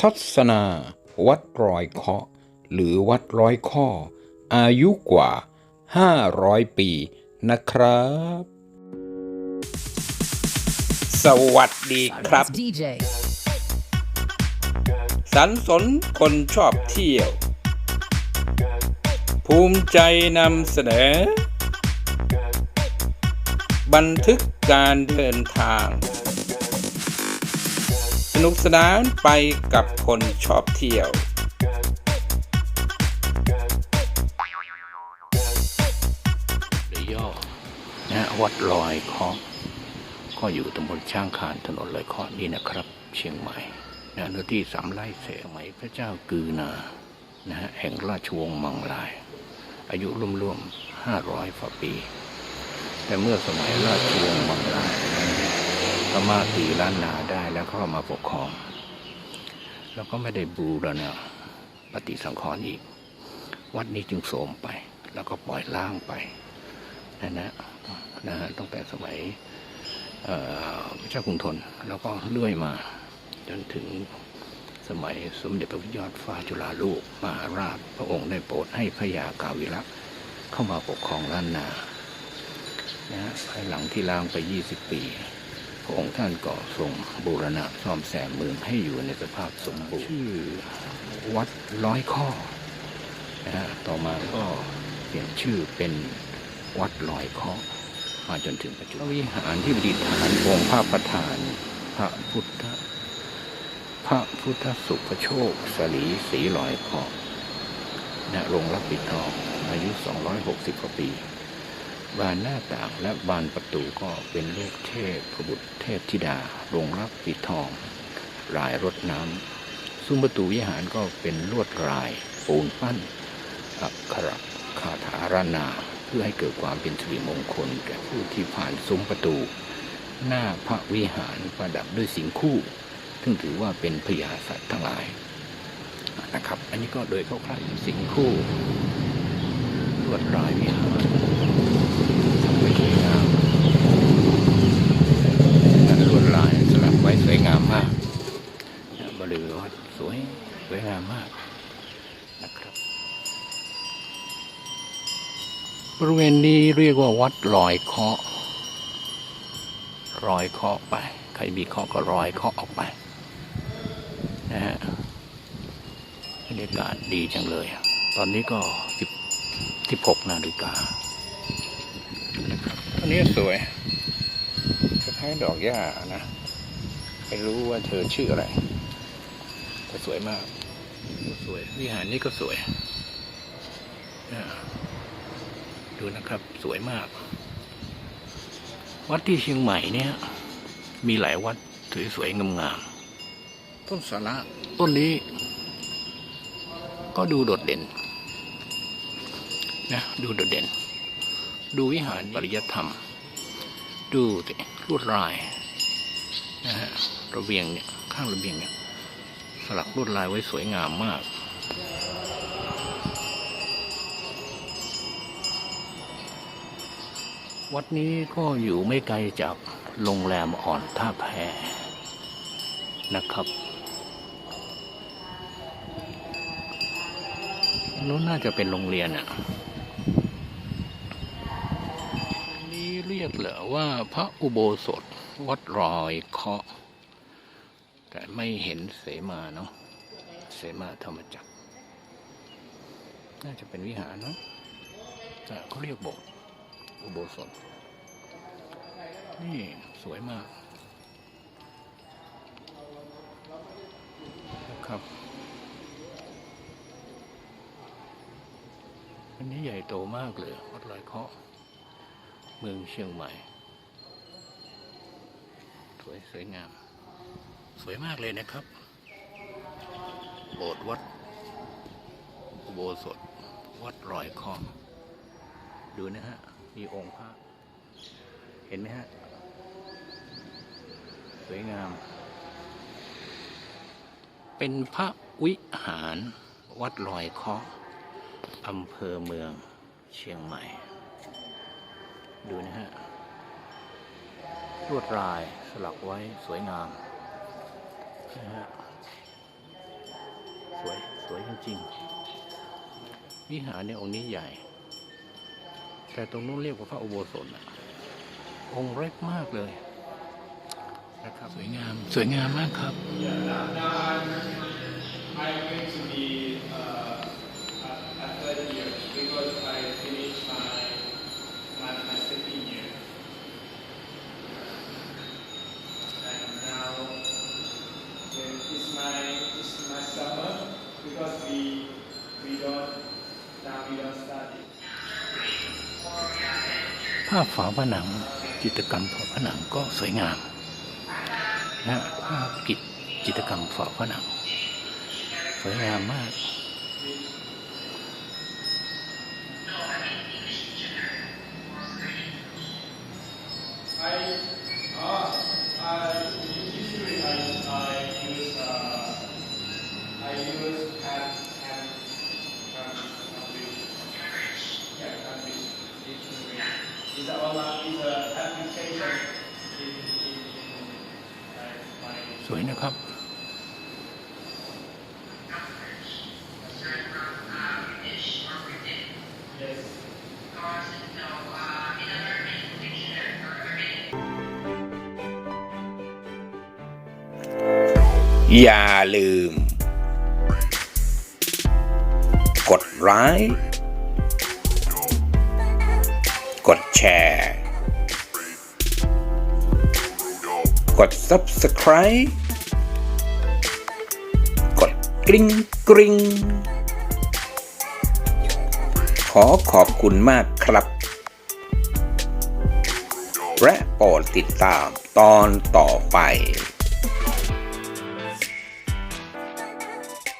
ทัศนา วัดรอยเคาะ หรือวัดร้อยข้อ อายุกว่า 500 ปีนะครับ สวัสดีครับ DJ. สันสนคนชอบเที่ยว ภูมิใจนำเสนอ บันทึกการเดินทางส นุกสนานไปกับคนชอบเที่ยว เดย่อนะฮะวัดลอยคาะก็อยู่ตำบลช่างคานถนนลอยคาะนี่นะครับ เชียงใหม่นะเนื้อที่สามไร่เศษสมัยพระเจ้ากือนานะฮะแห่งราชวงศ์มังลาย อายุร่วมๆห้าร้อยกว่าปี แต่เมื่อสมัยราชวงศ์มังลาย พม่าตีล้านนาได้แล้วเข้ามาปกครอง แล้วก็ไม่ได้บูรณะปฏิสังขรณ์อีก วัดนี้จึงโทรมไป แล้วก็ปล่อยล้างไปนะนะนะฮะตั้งแต่สมัยเอ่อพระเจ้ากรุงธนแล้วก็เลื่อยมา จนถึงสมัยสมเด็จพระพุทธยอดฟ้าจุฬาลูกมหาราชพระองค์ได้โปรดให้พระยากาวิระเข้ามาปกครองล้านนานะภายหลังที่ล้างไป 20 ปี พระองค์ท่านก็ทรงบูรณะซ่อมแซมเมืองให้อยู่ในสภาพสมบูรณ์ชื่อวัดร้อยข้อนะฮะต่อมาก็เปลี่ยนชื่อเป็นวัดลอยเคาะมาจนถึงปัจจุบันวิหารที่ประดิษฐานองค์พระประธาน พระพุทธ พระพุทธสุภโชคสลีสีลอยเคาะนะลงรับปิดทองอายุ 260กว่าปี บานหน้าต่างและบานประตูก็เป็นเลขเทพพระบุตรเทพธิดาลงรับปิดทองลายรดน้ำซุ้มประตูวิหารก็เป็นลวดลายปูนปั้น อักขระคาถารนา เพื่อให้เกิดความเป็นสิริมงคลแก่ผู้ที่ผ่านซุ้มประตู หน้าพระวิหารประดับด้วยสิงคู่ ซึ่งถือว่าเป็นพญาสัตว์ทั้งหลายนะครับ อันนี้ก็โดยคร่าวๆสิงคู่ลวดลายวิหารทำไว้สวยงามนั้นลวดลายสลักไว้สวยงามมากนะบริเวณวัดสวยสวยงามมากนะครับ บริเวณนี้ เรียกว่าวัดลอยเคาะรอยเคาะไป ใครมีเคาะก็รอยเคาะออกไปนะฮะบรรยากาศดีจังเลย ตอนนี้ก็สิบสิบหกนาฬิกาอันนี้สวยคล้ายดอกหญ้านะไม่รู้ว่าเธอชื่ออะไรแต่สวยมาก สวยวิหารนี้ก็สวยอ่า ดูนะครับ สวยมาก วัดที่เชียงใหม่เนี่ย มีหลายวัดสวยๆงามๆต้นสาระต้นนี้ ก็ดูโดดเด่นนะดูโดดเด่น ดูวิหารปริยธรรม ดูสิลวดลายนะฮะระเบียงเนี่ยข้างระเบียงเนี่ยสลักลวดลายไว้สวยงามมาก วัดนี้ก็อยู่ไม่ไกลจากโรงแรมอ่อนท่าแพนะครับ นู้นน่าจะเป็นโรงเรียนอะนนี้เรียกเหรอว่าพระอุโบสถวัดรอยเคาะ แต่ไม่เห็นเสมาเนาะ เสมาธรรมจักร น่าจะเป็นวิหารเนาะแต่เขาเรียกโบสถ์ อุโบสถ นี่สวยมากนะครับ อันนี้ใหญ่โตมากเลยวัดลอยเคาะ เมืองเชียงใหม่ สวยสวยงาม สวยมากเลยนะครับ โบสถ์วัดอุโบสถ วัดลอยเคาะดูนะฮะ มีองค์พระ เห็นไหมฮะ สวยงาม เป็นพระวิหารวัดลอยเคาะอำเภอเมืองเชียงใหม่ ดูนะฮะลวดลายสลักไว้สวยงามนะฮะสวย สวยจริงๆวิหารเนี่ยองค์นี้ใหญ่ แต่ตรงนู้นเรียกว่าพระอุโบสถนะองค์เล็กมากเลยนะครับสวยงาม สวยงามมากครับ ภาพฝาผนังจิตกรรมฝาผนังก็สวยงามนะภาพกิจจิตกรรมฝาผนัง สวยงามมาก I use at is a online it's a application in in in my สวยนะครับ yes. อย่าลืม กดไลค์ กดแชร์ กด Subscribe กดกริ๊งกริ๊งขอขอบคุณมากครับ และโปรดติดตามตอนต่อไป